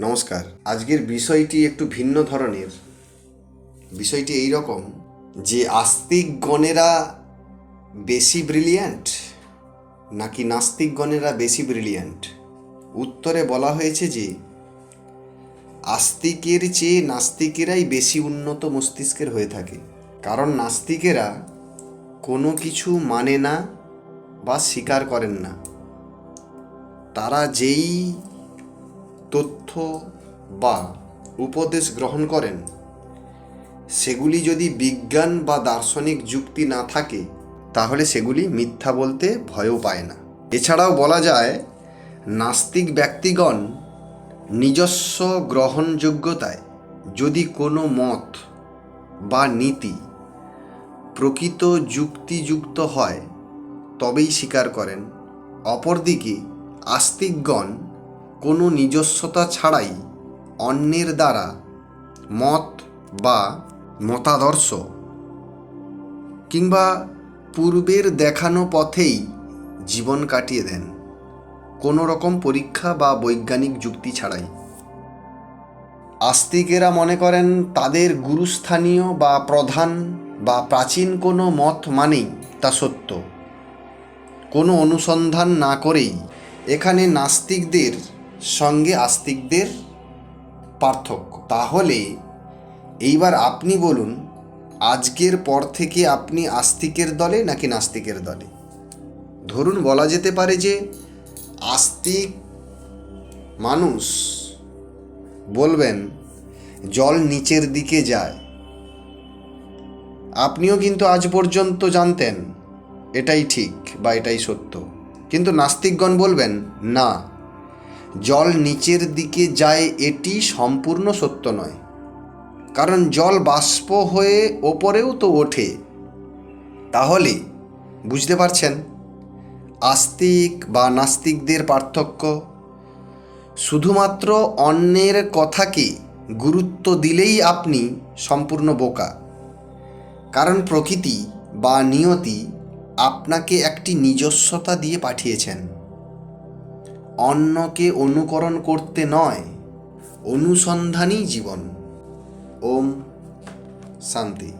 নমস্কার। আজকের বিষয়টি একটু ভিন্ন ধরনের। বিষয়টি এই রকম যে আস্তিকগণেরা বেশি ব্রিলিয়ান্ট নাকি নাস্তিকগণেরা বেশি ব্রিলিয়ান্ট উত্তরে বলা হয়েছে যে, আস্তিকের চেয়ে নাস্তিকেরাই বেশি উন্নত মস্তিষ্কের হয়ে থাকে। কারণ নাস্তিকেরা কোনো কিছু মানে না বা স্বীকার করেন না। তারা যেই তথ্য বা উপদেশ গ্রহণ করেন। সেগুলি যদি বিজ্ঞান বা দার্শনিক যুক্তি না থাকে, তাহলে সেগুলি মিথ্যা বলতে ভয়ও পায় না। এছাড়াও বলা যায়, নাস্তিক ব্যক্তিগণ নিজস্ব গ্রহণযোগ্যতায় যদি কোনো মত বা নীতি প্রকৃত যুক্তিযুক্ত হয়, তবেই স্বীকার করেন। অপরদিকে আস্তিকগণ কোনো নিজস্বতা ছাড়াই অন্যের দ্বারা মত বা মতাদর্শ কিংবা পূর্বের দেখানো পথেই জীবন কাটিয়ে দেন, কোনো রকম পরীক্ষা বা বৈজ্ঞানিক যুক্তি ছাড়াই। আস্তিকেরা মনে করেন তাদের গুরুস্থানীয় বা প্রধান বা প্রাচীন কোনো মত মানেই তা সত্য। কোনো অনুসন্ধান না করেই এখানে নাস্তিকদের সঙ্গে আস্তিকদের পার্থক্য। তাহলে এইবার আপনি বলুন, আজকের পর থেকে আপনি আস্তিকের দলে নাকি নাস্তিকের দলে? ধরুন বলা যেতে পারে যে আস্তিক মানুষ বলবেন, জল নিচের দিকে যায়। আপনিও কিন্তু আজ পর্যন্ত জানতেন, এটাই ঠিক বা এটাই সত্য। কিন্তু নাস্তিকগণ বলবেন, না। জল নিচের দিকে যায় এটি সম্পূর্ণ সত্য নয়। কারণ জল বাষ্প হয়ে ওপরেও তো ওঠে। তাহলে, বুঝতে পারছেন? আস্তিক বা নাস্তিকদের পার্থক্য। শুধুমাত্র অন্যের কথাকে গুরুত্ব দিলেই আপনি সম্পূর্ণ বোকা। কারণ প্রকৃতি বা নিয়তি আপনাকে একটি নিজস্বতা দিয়ে পাঠিয়েছেন। অন্যকে অনুকরণ করতে নয় অনুসন্ধানই জীবন। ওম শান্তি।